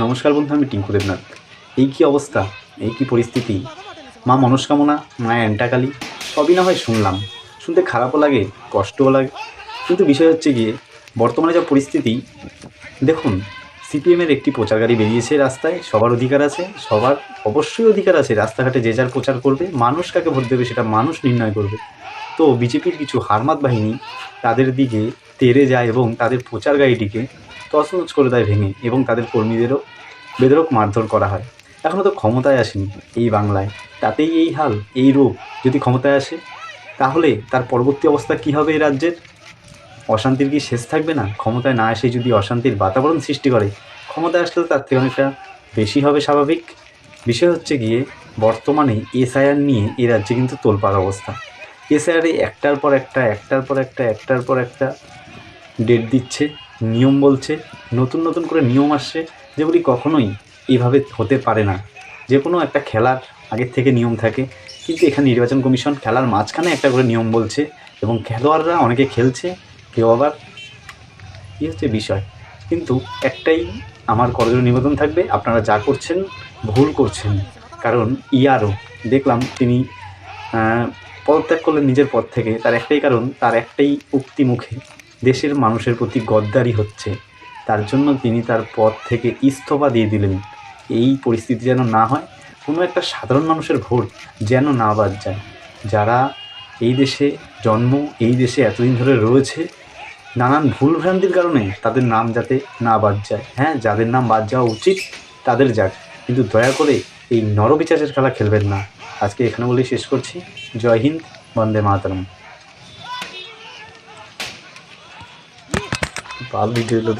নমস্কার বন্ধু, আমি টিঙ্কু দেবনাথ। এই কি অবস্থা? এই কি পরিস্থিতি? মা মনস্কামনা, মায়ের অ্যান্টাকালি, সবই না হয় শুনলাম। শুনতে খারাপও লাগে, কষ্টও লাগে। কিন্তু বিষয় হচ্ছে গিয়ে, বর্তমানে যা পরিস্থিতি, দেখুন সিপিএমের একটি প্রচার গাড়ি বেরিয়েছে রাস্তায়, সবার অধিকার আছে, সবার অবশ্যই অধিকার আছে, রাস্তাঘাটে যে যার প্রচার করবে, মানুষ কাকে ভোট দেবে সেটা মানুষ নির্ণয় করবে। তো বিজেপির কিছু হারমাত বাহিনী তাদের দিকে তেড়ে যায় এবং তাদের প্রচার গাড়িটিকে তছনছ করে দেয় ভেঙে এবং তাদের কর্মীদেরও বেদরক মারধর করা হয়। এখনও তো ক্ষমতায় আসেনি এই বাংলায়। তাতেই এই হাল, এই রূপ যদি ক্ষমতায় আসে, তাহলে তার পরবর্তী অবস্থা কী হবে এই রাজ্যের? অশান্তির কি শেষ থাকবে না? ক্ষমতায় না এসে যদি অশান্তির বাতাবরণ সৃষ্টি করে, ক্ষমতায় আসলে তার থেকে অনেকটা বেশি হবে স্বাভাবিক। বিষয় হচ্ছে গিয়ে, বর্তমানে এসআইআর নিয়ে এই রাজ্যে কিন্তু তোলপাড় অবস্থা। এসআইআরে একটার পর একটা, একটার পর একটা, একটার পর একটা ডেট দিচ্ছে। নিয়ম বলছে, নতুন নতুন করে নিয়ম আসছে যেগুলি কখনোই এইভাবে হতে পারে না। যে কোনো একটা খেলার আগের থেকে নিয়ম থাকে। কিন্তু এখানে নির্বাচন কমিশন খেলার মাঝখানে একটা করে নিয়ম বলছে এবং খেলোয়াড়রা অনেকে খেলছে, কেউ আবার কী হচ্ছে বিষয়। কিন্তু একটাই আমার করজোর নিবেদন থাকবে, আপনারা যা করছেন ভুল করছেন। কারণ ইয়ারও, দেখলাম তিনি পদত্যাগ করলেন নিজের পদ থেকে। তার একটাই কারণ, তার একটাই উক্তি মুখে দেশের মানুষের প্রতি গদ্দারি হচ্ছে। তার জন্য তিনি তার পদ থেকে ইস্তফা দিয়ে দিলেন। এই পরিস্থিতি যেন না হয়, কোনো একটা সাধারণ মানুষের ভোট যেন না বাদ যায়। যারা এই দেশে জন্ম, এই দেশে এতদিন ধরে রয়েছে, নানান ভুলভ্রান্তির কারণে তাদের নাম যাতে না বাদ যায়। হ্যাঁ যাদের নাম বাদ যাওয়া উচিত, তাদের যাক। কিন্তু দয়া করে এই নরবিচারের খেলা খেলবেন না। আজকে এখানে বলেই শেষ করছি। জয় হিন্দ, বন্দে মাতরম। પાલ લીધું એટલે